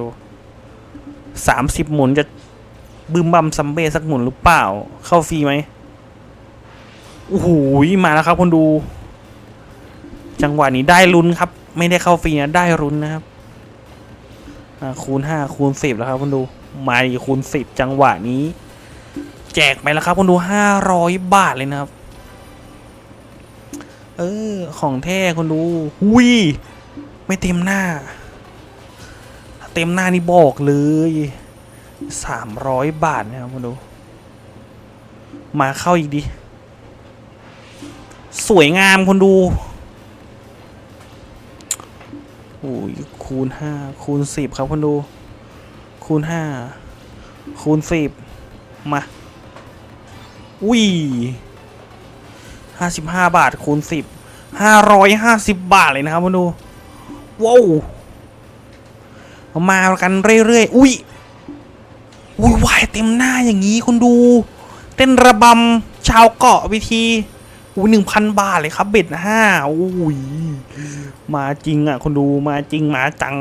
ดูสามสิบหมุนจะบึมบัมซัมเบ้สักหมุนหรือเปล่า เข้าฟรีไหมโอ้โหมาแล้วครับคนดู จังหวะนี้ได้ลุ้นครับ ไม่ได้เข้าฟรีนะได้ลุ้นนะครับคูณห้าคูณสิบแล้วครับคนดูมาอีกคูณสิบจังหวะนี้ แจกไปแล้วครับคนดูห้าร้อยบาทเลยนะครับ เออ ของแท้คนดูหุยไม่เต็มหน้า เต็มหน้านี่บอกเลยสามร้อยบาทนะครับมาดู มาเข้าอีกดิ สวยงามคนดูโอ้ยคูณห้าคูณสิบครับคนดู คูณห้าคูณสิบมาอุ้ยห้าสิบห้าบาทคูณสิบห้าร้อยห้าสิบบาทเลยนะครับคนดูว้าว มากันเรื่อยๆ อุ้ย อุ้ยวายเต็มหน้าอย่างนี้คุณดู เต้นระบำชาวเกาะวิธีอุ้ยหนึ่งพันบาทเลยครับเบ็ดห้าอุ้ย มาจริงอะคุณดูมาจริงมาจัง